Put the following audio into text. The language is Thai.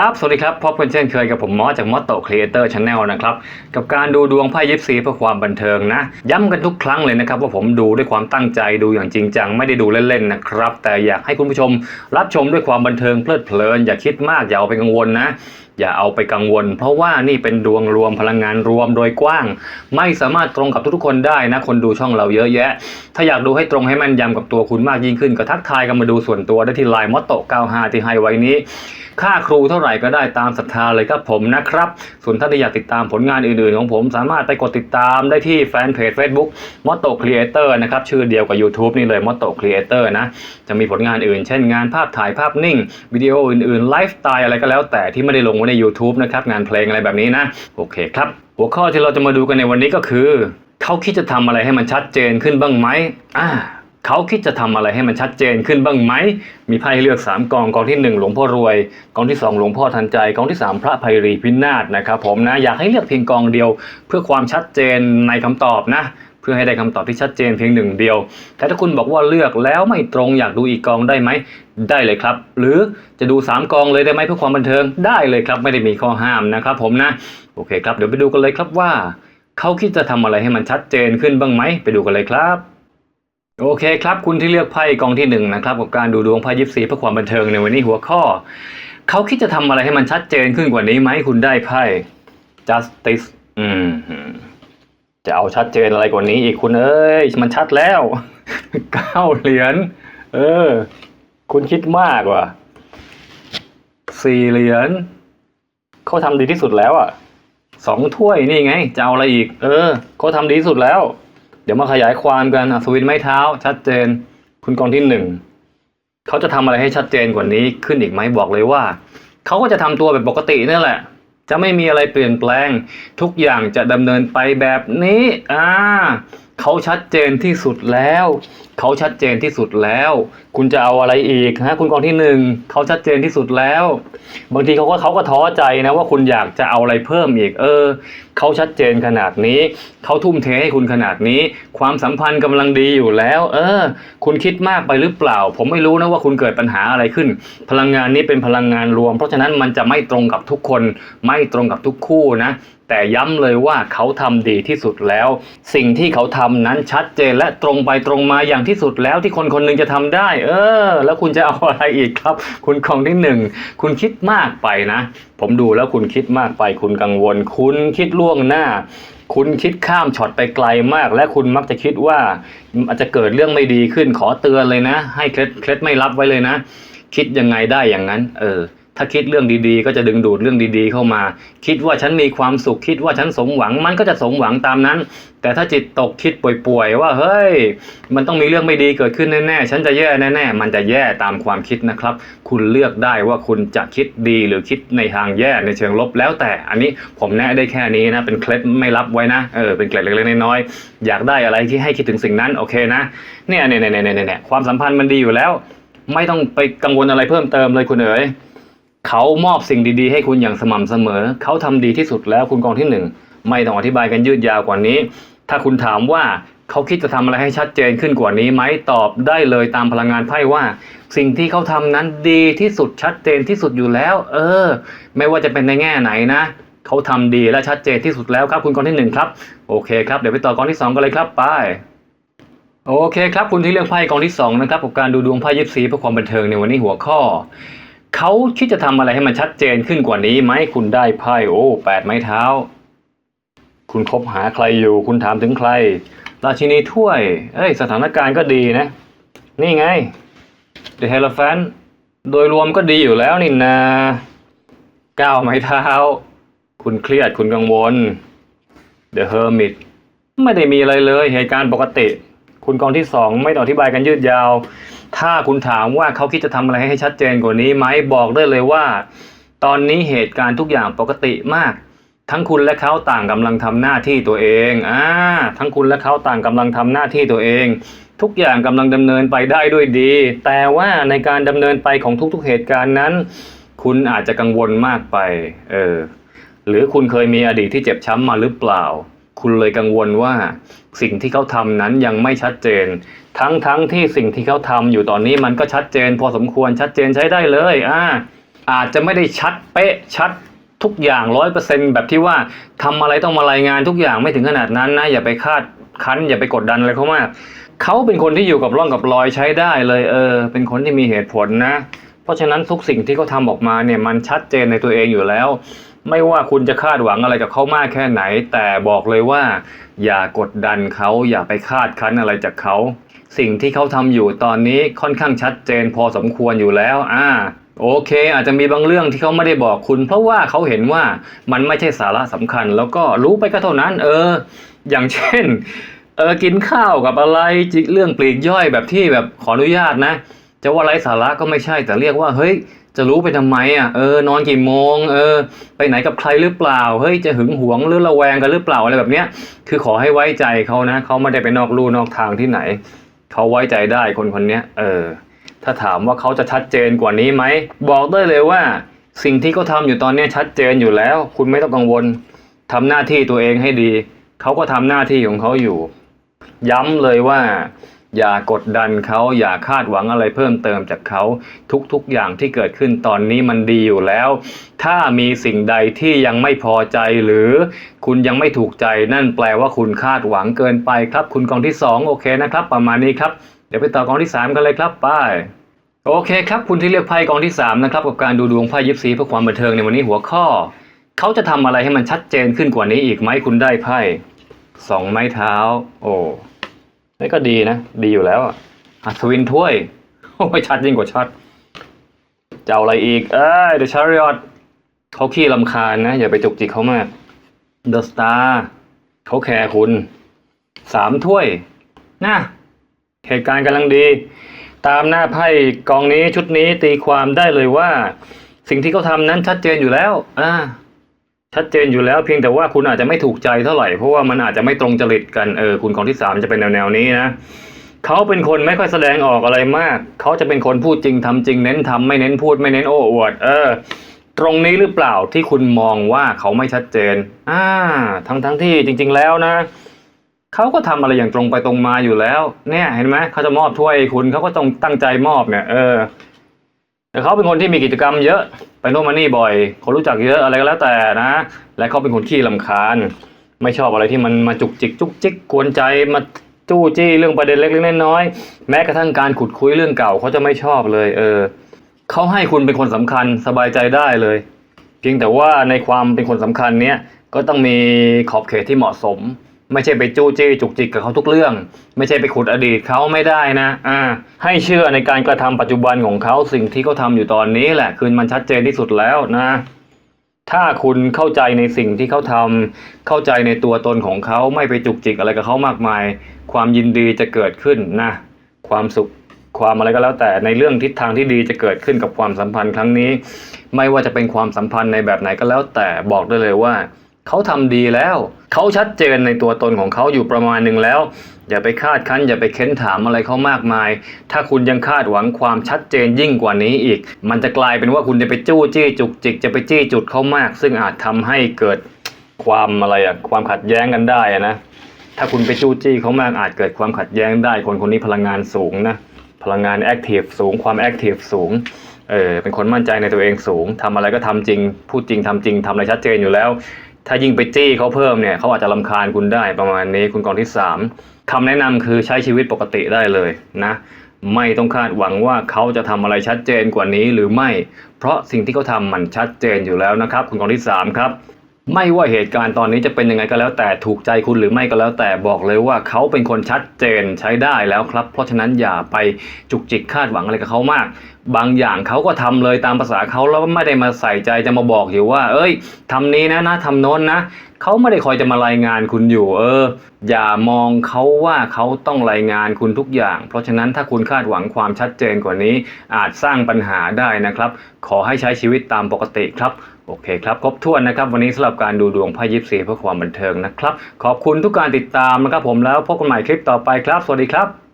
ครับ สวัสดีครับ พบกันเช่นเคยกับผมมอสจากมอสโตครีเอเตอร์ชาแนลนะครับ กับการดูดวงไพ่ยิปซีเพื่อความบันเทิงนะ ย้ำกันทุกครั้งเลยนะครับ ว่าผมดูด้วยความตั้งใจดูอย่างจริงจัง ไม่ได้ดูเล่นๆนะครับ แต่อยากให้คุณผู้ชมรับชมด้วยความบันเทิงเพลิดเพลิน อย่าคิดมากอย่าเอาไปกังวลนะ อย่าเอาไปกังวล เพราะว่านี่เป็นดวงรวมพลังงานรวมโดยกว้าง ไม่สามารถตรงกับทุกๆคนได้นะคนดูช่องเราเยอะแยะ ถ้าอยากดูให้ตรงให้แม่นยำกับตัวคุณมากยิ่งขึ้น ก็ทักทายกันมาดูส่วนตัวได้ที่ไลน์มอตโต95ที่ให้ไว้นี้ ค่าครูเท่าไหร่ก็ได้ตามศรัทธาเลยครับผมนะครับ ส่วนท่านที่อยากติดตามผลงานอื่นๆ ของผมสามารถไปกดติดตามได้ที่แฟนเพจ Facebook m o t o Creator นะครับชื่อเดียวกับ YouTube นี่เลย m o t o Creator นะจะมีผลงานอื่น เช่นงานภาพถ่ายภาพนิ่งวิดีโออื่นๆไลฟ์สไตล์อะไรก็แล้วแต่ที่ไม่ได้ลงไใน YouTube นะครับงานเพลงอะไรแบบนี้นะ โอเคครับ หัวข้อที่เราจะมาดูกันในวันนี้ก็คือ เขาคิดจะทำอะไรให้มันชัดเจนขึ้นบ้างไหมอ่าเขาคิดจะทำอะไรให้มันชัดเจนขึ้นบ้างไหม มีไพ่ให้เลือก 3กองกองที่ 1 หลวงพ่อรวย กองที่ 2 หลวงพ่อทันใจ กองที่ 3 พระภัยรีพินาศนะครับผมนะ อยากให้เลือกเพียงกองเดียว เพื่อความชัดเจนในคำตอบนะ พื่อให้ได้คำตอบที่ชัดเจนเพียงหนึ่งเดียว แต่ถ้าคุณบอกว่าเลือกแล้วไม่ตรงอยากดูอีกกองได้ไหม ได้เลยครับ หรือจะดู 3 กองเลยได้ไหมเพื่อความบันเทิงได้เลยครับ ไม่ได้มีข้อห้ามนะครับผมนะโอเคครับเดี๋ยวไปดูกันเลยครับว่าเขาคิดจะทำอะไรให้มันชัดเจนขึ้นบ้างไหมไปดูกันเลยครับโอเคครับคุณที่เลือกไพ่กองที่หนึ่งนะครับกับการดูดวงไพ่ยิปซีเพื่อความบันเทิงในวันนี้หัวข้อเขาคิดจะทำอะไรให้มันชัดเจนขึ้นกว่านี้ไหมคุณได้ไพ่ justice อืม จะเอาชัดเจนอะไรกว่านี้อีกคุณเอ้ยมันชัดแล้วเก้าเหรียญเออ คุณคิดมากว่ะสี่เหรียญเขาทำดีที่สุดแล้วอะสองถ้วยนี่ไง จะเอาอะไรอีก เออเขาทำดีที่สุดแล้ว เดี๋ยวมาขยายความกันอะสวิตช์ไม้เท้า ชัดเจน คุณกองที่หนึ่งเขาจะทำอะไรให้ชัดเจนกว่านี้ขึ้นอีกไหมบอกเลยว่าเขาก็จะทำตัวแบบปกตินั่นแหละ จะไม่มีอะไรเปลี่ยนแปลง ทุกอย่างจะดำเนินไปแบบนี้ อ่า เขาชัดเจนที่สุดแล้ว เขาชัดเจนที่สุดแล้ว คุณจะเอาอะไรอีกฮะคุณกองที่หนึ่งเขาชัดเจนที่สุดแล้ว บางทีเขาก็เขาก็ท้อใจนะว่าคุณอยากจะเอาอะไรเพิ่มอีก เออเขาชัดเจนขนาดนี้ เขาทุ่มเทให้คุณขนาดนี้ ความสัมพันธ์กำลังดีอยู่แล้ว เออ คุณคิดมากไปหรือเปล่า ผมไม่รู้นะว่าคุณเกิดปัญหาอะไรขึ้น พลังงานนี้เป็นพลังงานรวม เพราะฉะนั้นมันจะไม่ตรงกับทุกคน ไม่ตรงกับทุกคู่นะ แต่ย้ำเลยว่าเขาทำดีที่สุดแล้ว สิ่งที่เขาทำนั้นชัดเจนและตรงไปตรงมาอย่างที่สุดแล้วที่คนคนหนึงจะทำได้ เออ แล้วคุณจะเอาอะไรอีกครับ คุณของที่หนึ่งคุณคิดมากไปนะ ผมดูแล้วคุณคิดมากไป คุณกังวล คุณคิดล่วงหน้า คุณคิดข้ามช็อตไปไกลมาก และคุณมักจะคิดว่าอาจจะเกิดเรื่องไม่ดีขึ้นขอเตือนเลยนะ ให้เคล็ดเคล็ดไม่รับไว้เลยนะ คิดยังไงได้อย่างนั้น เออ ถ้าคิดเรื่องดีๆ ก็จะดึงดูดเรื่องดีๆเข้ามา คิดว่าฉันมีความสุขคิดว่าฉันสมหวังมันก็จะสมหวังตามนั้น แต่ถ้าจิตตกคิดป่วยๆ ว่าเฮ้ย มันต้องมีเรื่องไม่ดีเกิดขึ้นแน่ๆ ฉันจะแย่แน่ๆ มันจะแย่ตามความคิดนะครับ คุณเลือกได้ว่าคุณจะคิดดีหรือคิดในทางแย่ในเชิงลบแล้วแต่อันนี้ผมแนะได้แค่นี้นะเป็นเคล็ดไม่รับไว้นะเออเป็นเกล็ดเล็กๆน้อยๆอยากได้อะไรที่ให้คิดถึงสิ่งนั้นโอเคนะเนี่ยเนี่ยเนี่ยเนี่ยเนี่ยความสัมพันธ์มันดีอยู่แล้ว ไม่ต้องไปกังวลอะไรเพิ่มเติมเลยคุณเอ๋ย เขามอบสิ่งดีๆ ให้คุณอย่างสม่ำเสมอ เขาทำดีที่สุดแล้วคุณกองที่หนึ่งไม่ต้องอธิบายกันยืดยาวกว่านี้ ถ้าคุณถามว่าเขาคิดจะทำอะไรให้ชัดเจนขึ้นกว่านี้ไหมตอบได้เลยตามพลังงานไพ่ว่า สิ่งที่เขาทำนั้นดีที่สุดชัดเจนที่สุดอยู่แล้ว เออ ไม่ว่าจะเป็นในแง่ไหนนะ เขาทำดีและชัดเจนที่สุดแล้วครับ คุณกองที่หนึ่งครับโอเคครับเดี๋ยวไปต่อกองที่สองกันเลยครับไป โอเคครับคุณที่เลือกไพ่กองที่สองนะครับกับการดูดวงไพ่ยิปซีเพื่อความบันเทิงในวันนี้หัวข้อ เขาคิดจะทำอะไรให้มันชัดเจนขึ้นกว่านี้ไหมคุณได้ไพ่โอ้แปดไม้เท้า คุณคบหาใครอยู่ คุณถามถึงใคร ราชินีถ้วย เอ้ย สถานการณ์ก็ดีนะ นี่ไง The h e l o p h a n t โดยรวมก็ดีอยู่แล้วนี่นาก้าวไม้เท้า คุณเครียดคุณกังวล The Hermit ไม่ได้มีอะไรเลยเหตุการณ์ปกติ คุณกองที่สองไม่ต้องอธิบายกันยืดยาว ถ้าคุณถามว่าเขาคิดจะทำอะไรให้ชัดเจนกว่านี้ไหมบอกได้เลยว่า ตอนนี้เหตุการณ์ทุกอย่างปกติมาก ทั้งคุณและเขาต่างกำลังทำหน้าที่ตัวเองอ่าทั้งคุณและเขาต่างกำลังทำหน้าที่ตัวเอง ทุกอย่างกำลังดำเนินไปได้ด้วยดี แต่ว่าในการดำเนินไปของทุกๆเหตุการณ์นั้น คุณอาจจะกังวลมากไปเออหรือคุณเคยมีอดีตที่เจ็บช้ำมาหรือเปล่า คุณเลยกังวลว่าสิ่งที่เขาทำนั้นยังไม่ชัดเจน ทั้งทั้งที่สิ่งที่เขาทำอยู่ตอนนี้มันก็ชัดเจน พอสมควรชัดเจนใช้ได้เลยอ่าอาจจะไม่ได้ชัดเป๊ะชัดทุกอย่างร้อยเปอร์เซ็นแบบที่ว่าทำอะไรต้องมารายงานทุกอย่างไม่ถึงขนาดนั้นนะอย่าไปคาดคั้น อย่าไปกดดันอะไรเขามากเขาเป็นคนที่อยู่กับร่องกับรอยใช้ได้เลยเออ เป็นคนที่มีเหตุผลนะ เพราะฉะนั้นทุกสิ่งที่เขาทำออกมาเนี่ยมันชัดเจนในตัวเองอยู่แล้ว ไม่ว่าคุณจะคาดหวังอะไรกับเขามากแค่ไหน แต่บอกเลยว่า อย่ากดดันเขาอย่าไปคาดคั้นอะไรจากเขา สิ่งที่เขาทำอยู่ตอนนี้ค่อนข้างชัดเจนพอสมควรอยู่แล้วอ่าโอเค อาจจะมีบางเรื่องที่เขาไม่ได้บอกคุณ เพราะว่าเขาเห็นว่ามันไม่ใช่สาระสำคัญ แล้วก็รู้ไปก็เท่านั้น เออ อย่างเช่น เออกินข้าวกับอะไรจิเรื่องปลีกย่อยแบบที่แบบขออนุญาตนะ จะว่าไร้สาระก็ไม่ใช่แต่เรียกว่าเฮ้ย จะรู้ไปทำไมอะเออนอนกี่โมงเออไปไหนกับใครหรือเปล่าเฮ้ยจะหึงหวงหรือระแวงกันหรือเปล่าอะไรแบบเนี้ยคือขอให้ไว้ใจเขานะเขาไม่ได้ไปนอกลู่นอกทางที่ไหนเขาไว้ใจได้คนคนเนี้ยเออถ้าถามว่าเขาจะชัดเจนกว่านี้ไหมบอกได้เลยว่า สิ่งที่เขาทำอยู่ตอนนี้ชัดเจนอยู่แล้ว คุณไม่ต้องกังวลทำหน้าที่ตัวเองให้ดีเขาก็ทำหน้าที่ของเขาอยู่ ย้ำเลยว่า อย่ากดดันเขาอย่าคาดหวังอะไรเพิ่มเติมจากเขาทุกๆอย่างที่เกิดขึ้นตอนนี้มันดีอยู่แล้ว ถ้ามีสิ่งใดที่ยังไม่พอใจหรือคุณยังไม่ถูกใจนั่นแปลว่าคุณคาดหวังเกินไปครับ คุณกองที่ 2 โอเคนะครับ ประมาณนี้ครับ เดี๋ยวไปต่อกองที่ 3 กันเลยครับไปโอเคครับ คุณที่เลือกไพ่กองที่ 3 นะครับ กับการดูดวงไพ่ยิปซีเพื่อความบันเทิงในวันนี้หัวข้อ เขาจะทำอะไรให้มันชัดเจนขึ้นกว่านี้อีกไหมคุณได้ไพ่สองไม้เท้า โอ้ นี่ก็ดีนะ ดีอยู่แล้วอะอัศวินถ้วยโอ้ยชัดยิ่งกว่าชัดจะเอาอะไรอีก เอ้ยเดอะชาริออตเขาขี้ลำคาญนะ อย่าไปจุกจิกเขามากเดอะสตาร์เขาแคร์คุณสามถ้วยนะเหตุการณ์กำลังดี ตามหน้าไพ่กองนี้ชุดนี้ตีความได้เลยว่า สิ่งที่เขาทำนั้นชัดเจนอยู่แล้ว อ่า ชัดเจนอยู่แล้วเพียงแต่ว่าคุณอาจจะไม่ถูกใจเท่าไหร่เพราะว่ามันอาจจะไม่ตรงจริตกันเออคุณของที่สามจะเป็นแนวแนวนี้นะเขาเป็นคนไม่ค่อยแสดงออกอะไรมาก เขาจะเป็นคนพูดจริงทำจริงเน้นทำไม่เน้นพูดไม่เน้นโอ้อวด เออ ตรงนี้หรือเปล่าที่คุณมองว่าเขาไม่ชัดเจนอ่าทั้งทั้งที่จริง ๆ แล้วนะเขาก็ทำอะไรอย่างตรงไปตรงมาอยู่แล้ว เนี่ย เห็นไหมเขาจะมอบถ้วยคุณเขาก็ต้องตั้งใจมอบเนี่ย เออ แต่เขาเป็นคนที่มีกิจกรรมเยอะไปโน่นมานี่บ่อยคนรู้จักเยอะอะไรก็แล้วแต่นะ และเขาเป็นคนขี้ลำคาญ ไม่ชอบอะไรที่มันมาจุกจิกจุกจิกกวนใจมาจู้จี้เรื่องประเด็นเล็กๆน้อยๆแม้กระทั่งการขุดคุยเรื่องเก่าเขาจะไม่ชอบเลย เออเขาให้คุณเป็นคนสำคัญสบายใจได้เลย เพียงแต่ว่าในความเป็นคนสำคัญเนี้ยก็ต้องมีขอบเขตที่เหมาะสม ไม่ใช่ไปจู้จี้จุกจิกกับเขาทุกเรื่อง ไม่ใช่ไปขุดอดีตเขาไม่ได้นะอ่าให้เชื่อในการกระทำปัจจุบันของเขาสิ่งที่เขาทำอยู่ตอนนี้แหละคือมันชัดเจนที่สุดแล้วนะ ถ้าคุณเข้าใจในสิ่งที่เขาทำเข้าใจในตัวตนของเขาไม่ไปจุกจิกอะไรกับเขามากมาย ความยินดีจะเกิดขึ้นนะ ความสุขความอะไรก็แล้วแต่ในเรื่องทิศทางที่ดีจะเกิดขึ้นกับความสัมพันธ์ครั้งนี้ ไม่ว่าจะเป็นความสัมพันธ์ในแบบไหนก็แล้วแต่บอกได้เลยว่า เขาทำดีแล้ว เขาชัดเจนในตัวตนของเขาอยู่ประมาณหนึ่งแล้ว อย่าไปคาดคั้น อย่าไปเค้นถามอะไรเขามากมาย ถ้าคุณยังคาดหวังความชัดเจนยิ่งกว่านี้อีก มันจะกลายเป็นว่าคุณจะไปจู้จี้จุกจิก จะไปจี้จุดเขามาก ซึ่งอาจทำให้เกิดความอะไรอะความขัดแย้งกันได้นะ ถ้าคุณไปจู้จี้เขามากอาจเกิดความขัดแย้งได้ คนคนนี้พลังงานสูงนะ พลังงานแอคทีฟสูง ความแอคทีฟสูงเออเป็นคนมั่นใจในตัวเองสูงทำอะไรก็ทำจริง พูดจริงทำจริงทำอะไรชัดเจนอยู่แล้ว ถ้ายิ่งไปจี้เขาเพิ่มเนี่ยเขาอาจจะลำคาญคุณได้ประมาณนี้คุณกองที่สามคำแนะนำคือใช้ชีวิตปกติได้เลยนะ ไม่ต้องคาดหวังว่าเขาจะทำอะไรชัดเจนกว่านี้หรือไม่ เพราะสิ่งที่เขาทำมันชัดเจนอยู่แล้วนะครับ คุณกองที่สามครับ ไม่ว่าเหตุการณ์ตอนนี้จะเป็นยังไงก็แล้วแต่ถูกใจคุณหรือไม่ก็แล้วแต่บอกเลยว่าเขาเป็นคนชัดเจนใช้ได้แล้วครับ เพราะฉะนั้นอย่าไปจุกจิกคาดหวังอะไรกับเขามาก บางอย่างเขาก็ทำเลยตามภาษาเขาแล้วไม่ได้มาใส่ใจจะมาบอกอยู่ว่า เอ้ยทำนี้นะนะทำโน้นนะเขาไม่ได้คอยจะมารายงานคุณอยู่ เออ อย่ามองเขาว่าเขาต้องรายงานคุณทุกอย่าง เพราะฉะนั้นถ้าคุณคาดหวังความชัดเจนกว่านี้ อาจสร้างปัญหาได้นะครับ ขอให้ใช้ชีวิตตามปกติครับ โอเคครับครบถ้วนนะครับวันนี้สำหรับการดูดวงไพ่ยิปซีเพื่อความบันเทิงนะครับ ขอบคุณทุกการติดตามนะครับผมแล้วพบกันใหม่คลิปต่อไปครับ สวัสดีครับ